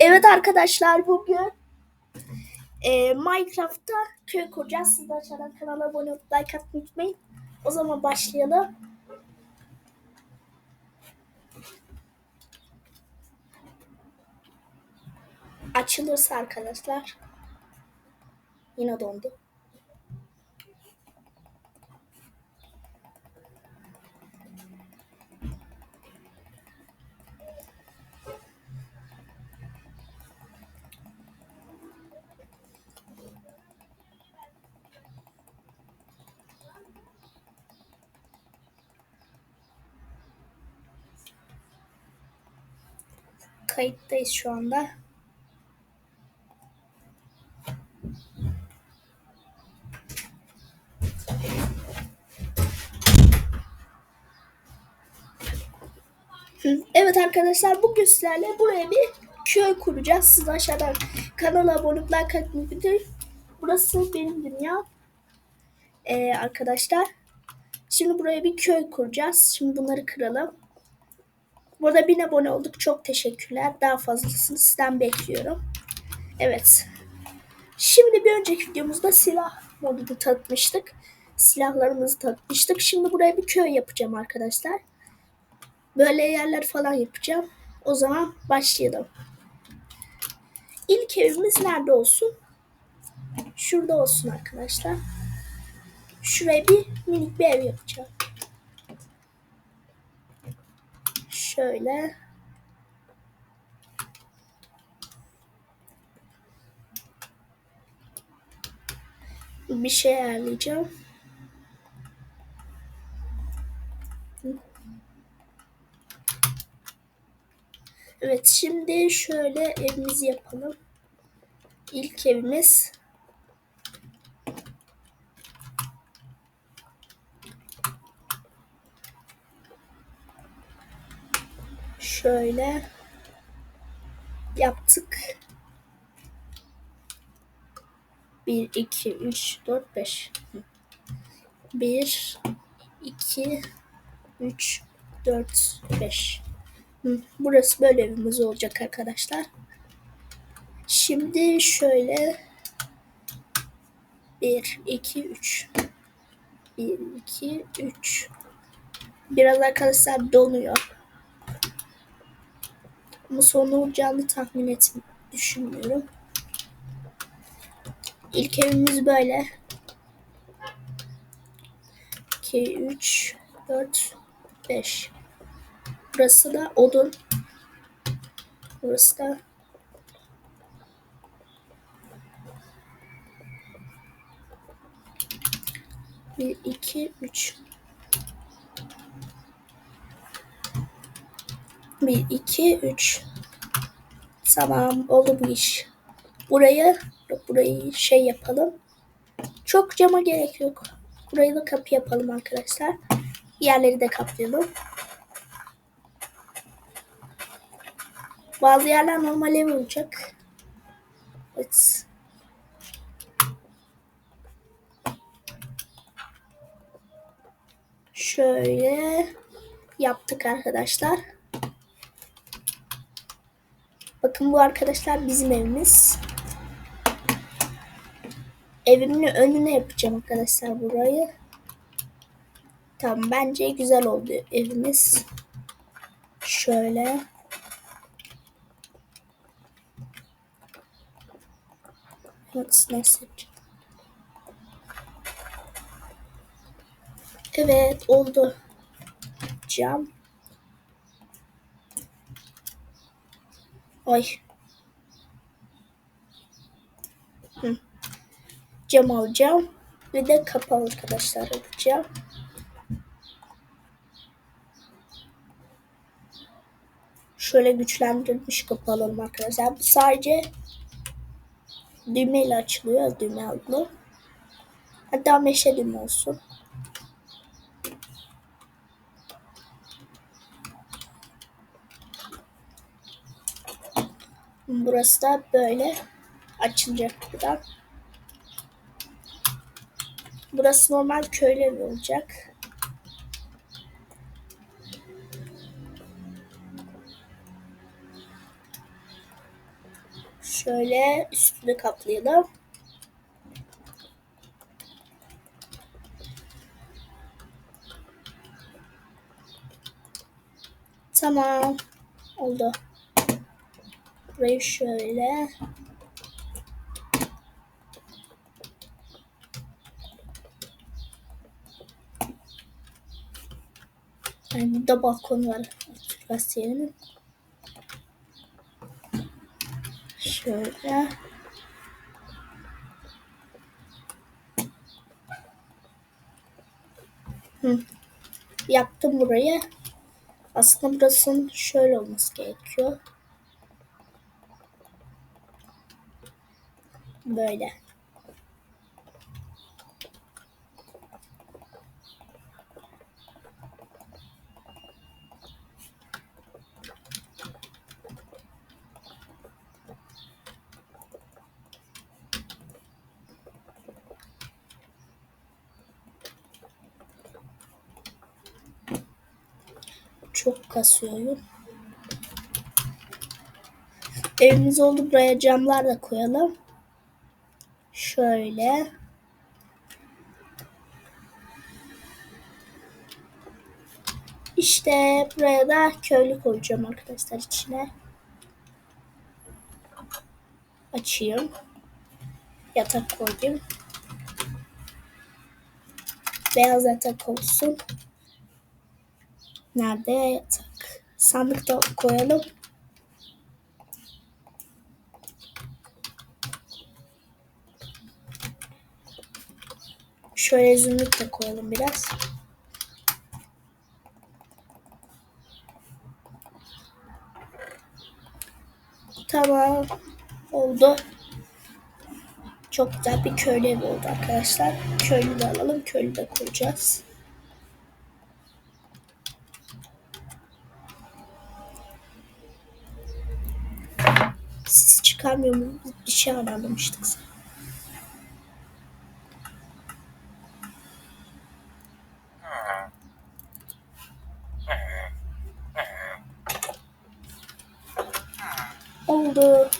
Evet arkadaşlar bugün e, Minecraft'ta köy kuracağız. Siz de aşağıdan kanala abone olup like atmayı unutmayın. O zaman başlayalım. Açılırsa arkadaşlar. Yine dondu. Kayıttayız şu anda. Evet arkadaşlar bugün sizlerle buraya bir köy kuracağız. Siz aşağıdan kanala abone olup like atmayı. Burası benim dünya. Ee, arkadaşlar. Şimdi buraya bir köy kuracağız. Şimdi bunları kıralım. Burada bin abone olduk. Çok teşekkürler. Daha fazlasını sizden bekliyorum. Evet. Şimdi bir önceki videomuzda silah modunu tanıtmıştık. Silahlarımızı tanıtmıştık. Şimdi buraya bir köy yapacağım arkadaşlar. Böyle yerler falan yapacağım. O zaman başlayalım. İlk evimiz nerede olsun? Şurada olsun arkadaşlar. Şuraya bir minik bir ev yapacağım. Şöyle. Bir şey ayarlayacağım. Evet şimdi şöyle evimizi yapalım. İlk evimiz şöyle yaptık. 1 2 3 4 5 1 2 3 4 5 Hı, Burası böyle evimiz olacak arkadaşlar. Şimdi şöyle 1 2 3 1 2 3 Biraz arkadaşlar donuyor. Ama sonu olacağını tahmin et düşünmüyorum. İlk evimiz böyle. 2 3 4 5 Burası da odun. Burası da bir, iki, üç. Bir, iki, üç. Tamam oldu bu iş. Burayı, burayı şey yapalım. Çok cama gerek yok. Burayı da kapı yapalım arkadaşlar. Yerleri de kaplayalım. Bazı yerler normal ev olacak. Evet. Şöyle yaptık arkadaşlar. Bakın bu arkadaşlar bizim evimiz. Evimin önüne yapacağım arkadaşlar burayı. Tamam bence güzel oldu evimiz. Şöyle. Evet, neyse. Evet oldu. Cam. Ay. Hı. Cam alacağım. Ve de kapı arkadaşlar alacağım. Şöyle güçlendirilmiş kapı alalım arkadaşlar. Bu sadece düğmeyle açılıyor. Düğme adlı. Hatta meşe düğme olsun. Burası da böyle açılacak buradan. Burası normal köylü evi olacak. Şöyle üstünü kaplayalım. Tamam. Oldu. Burayı şöyle. Yani burada balkon var. Gazetenin. Şöyle. Hı. Yaptım burayı. Aslında burasının şöyle olması gerekiyor. Böyle. Çok kasıyorum. Evimiz oldu. Buraya camlar da koyalım. Şöyle. İşte buraya da köylü koyacağım arkadaşlar içine. Açayım. Yatak koydum. Beyaz yatak olsun. Nerede yatak? Sandık da koyalım. Şöyle zümrüt de koyalım biraz. Tamam. Oldu. Çok güzel bir köylü evi oldu arkadaşlar. Köylü de alalım. Köylü de koyacağız. Siz çıkarmıyor mu? Bir şey ayarlamıştık. Oldu.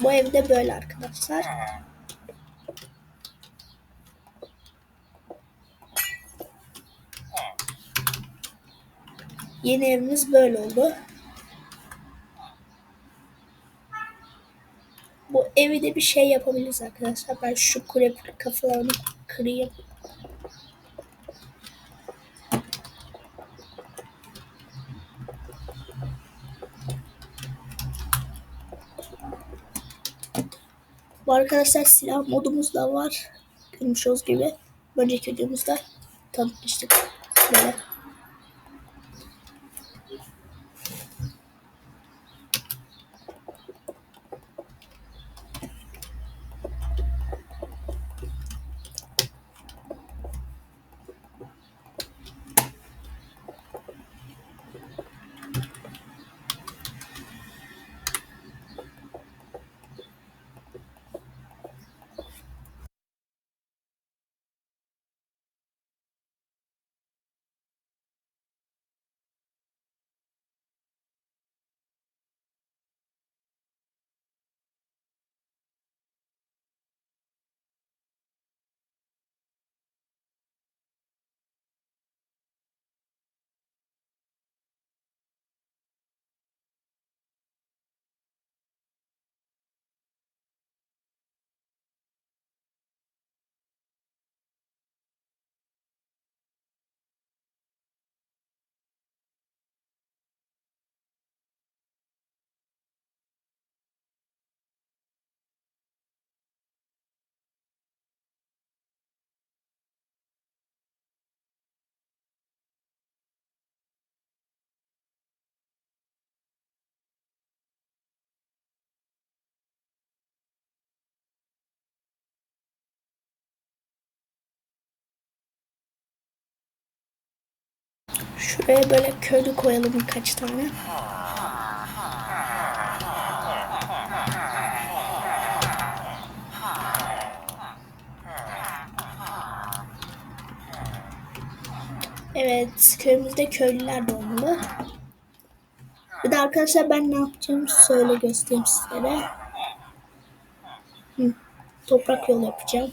Bu evde böyle arkadaşlar. Yeni evimiz böyle oldu. Bu evi de bir şey yapabiliriz arkadaşlar. Ben şu kule kafalarını kırayım. Bu arkadaşlar silah modumuz da var. Görmüş gibi. Önceki videomuzda tanıtmıştık. Böyle. Şuraya böyle köylü koyalım birkaç tane. Evet, köyümüzde köylüler de olmalı. Bir de arkadaşlar ben ne yapacağım söyle göstereyim sizlere. Hı, toprak yol yapacağım.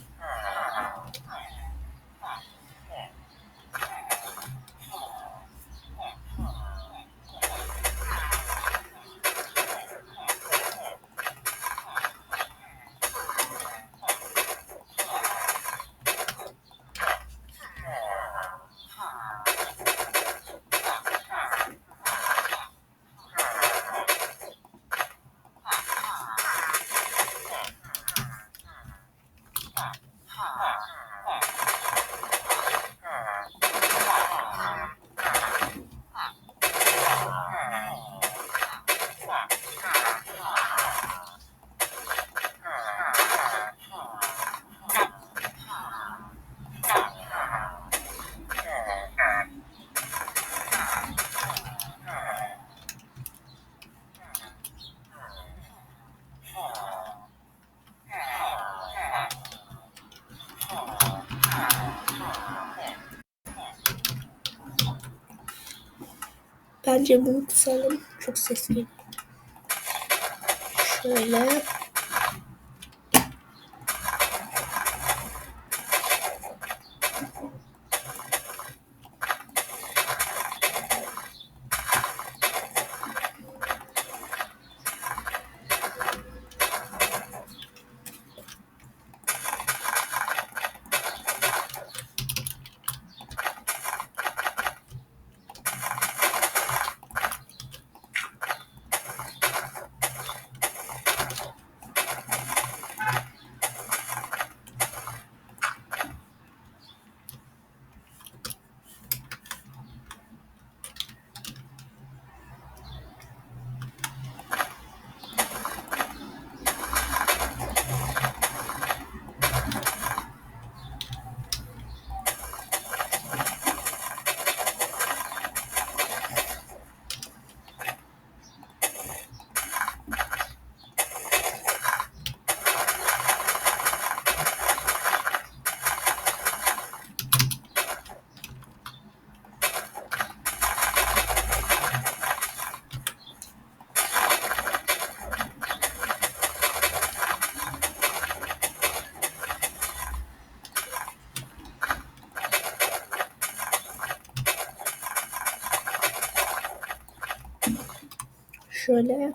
Bence bunu kısalım. Çok ses geliyor. Şöyle. Şöyle.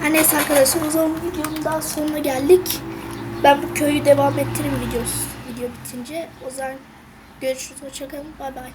Her neyse arkadaşlar o zaman videonun daha sonuna geldik. Ben bu köyü devam ettiririm videosu, video bitince. O zaman görüşürüz. Hoşçakalın. Bay bay.